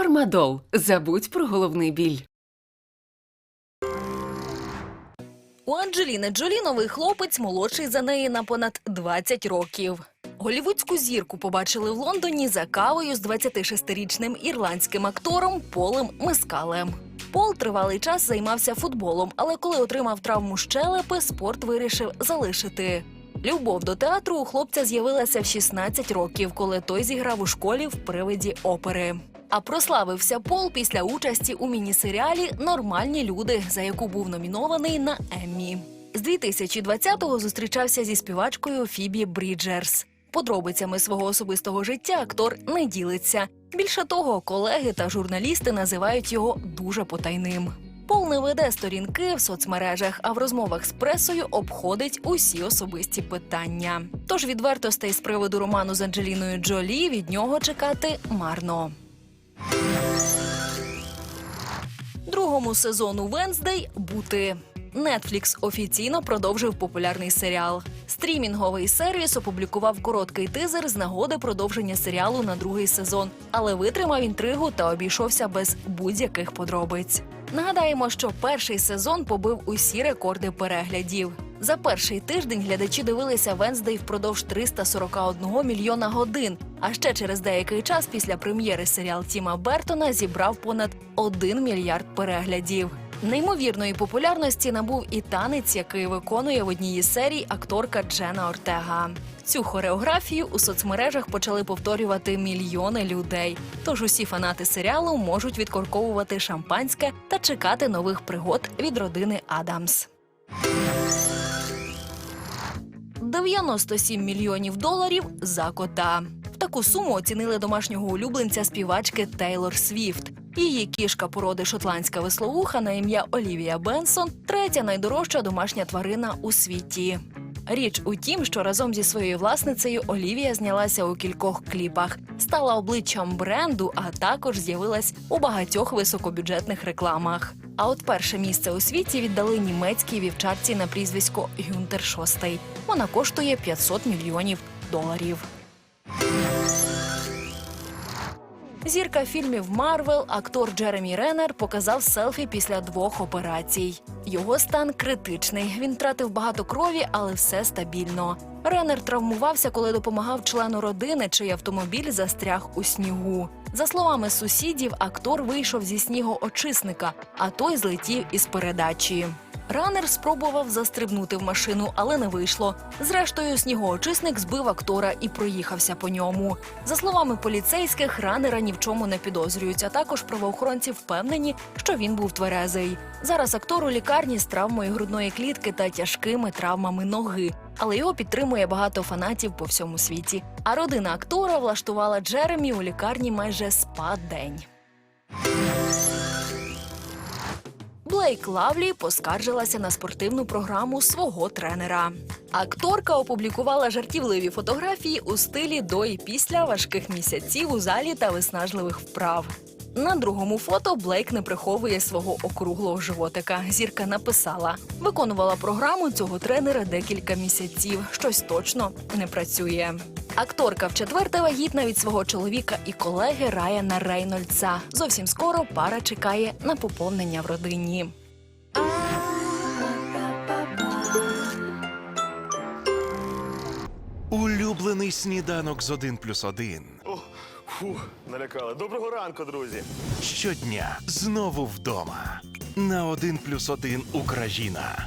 Фармадол. Забудь про головний біль. У Анджеліни Джолі новий хлопець молодший за неї на понад 20 років. Голівудську зірку побачили в Лондоні за кавою з 26-річним ірландським актором Полем Мескалем. Пол тривалий час займався футболом, але коли отримав травму щелепи, спорт вирішив залишити. Любов до театру у хлопця з'явилася в 16 років, коли той зіграв у школі в привиді опери. А прославився Пол після участі у міні-серіалі Нормальні люди, за яку був номінований на Еммі. З 2020-го зустрічався зі співачкою Фібі Бріджерс. Подробицями свого особистого життя актор не ділиться. Більше того, колеги та журналісти називають його дуже потайним. Пол не веде сторінки в соцмережах, а в розмовах з пресою обходить усі особисті питання. Тож відвертостей з приводу роману з Анджеліною Джолі від нього чекати марно. Другому сезону Венздей бути. Netflix офіційно продовжив популярний серіал. Стрімінговий сервіс опублікував короткий тизер з нагоди продовження серіалу на другий сезон, але витримав інтригу та обійшовся без будь-яких подробиць. Нагадаємо, що перший сезон побив усі рекорди переглядів. За перший тиждень глядачі дивилися Венздей впродовж 341 мільйона годин. А ще через деякий час після прем'єри серіал Тіма Бертона зібрав понад 1 мільярд переглядів. Неймовірної популярності набув і танець, який виконує в одній із серій акторка Джена Ортега. Цю хореографію у соцмережах почали повторювати мільйони людей. Тож усі фанати серіалу можуть відкорковувати шампанське та чекати нових пригод від родини Адамс. 97 мільйонів доларів за кота. В таку суму оцінили домашнього улюбленця співачки Тейлор Свіфт. Її кішка породи шотландська веслоуха на ім'я Олівія Бенсон третя найдорожча домашня тварина у світі. Річ у тім, що разом зі своєю власницею Олівія знялася у кількох кліпах, стала обличчям бренду, а також з'явилась у багатьох високобюджетних рекламах. А от перше місце у світі віддали німецькій вівчарці на прізвисько Гюнтер Шостей. Вона коштує 500 мільйонів доларів. Зірка фільмів Марвел, актор Джеремі Реннер показав селфі після двох операцій. Його стан критичний. Він втратив багато крові, але все стабільно. Реннер травмувався, коли допомагав члену родини, чий автомобіль застряг у снігу. За словами сусідів, актор вийшов зі снігоочисника, а той злетів із передачі. Ранер спробував застрибнути в машину, але не вийшло. Зрештою, снігоочисник збив актора і проїхався по ньому. За словами поліцейських, ранера ні в чому не підозрюють. А також правоохоронці впевнені, що він був тверезий. Зараз актор у лікарні з травмою грудної клітки та тяжкими травмами ноги. Але його підтримує багато фанатів по всьому світі. А родина актора влаштувала Джеремі у лікарні майже спа-день. Блейк Лавлі поскаржилася на спортивну програму свого тренера. Акторка опублікувала жартівливі фотографії у стилі до і після важких місяців у залі та виснажливих вправ. На другому фото Блейк не приховує свого округлого животика. Зірка написала: виконувала програму цього тренера декілька місяців. Щось точно не працює. Акторка вчетверте вагітна від свого чоловіка і колеги Райана Рейнольдса. Зовсім скоро пара чекає на поповнення в родині. Улюблений сніданок з 1 плюс 1. О, фу, налякали. Доброго ранку, друзі. Щодня знову вдома. На 1 плюс 1 Україна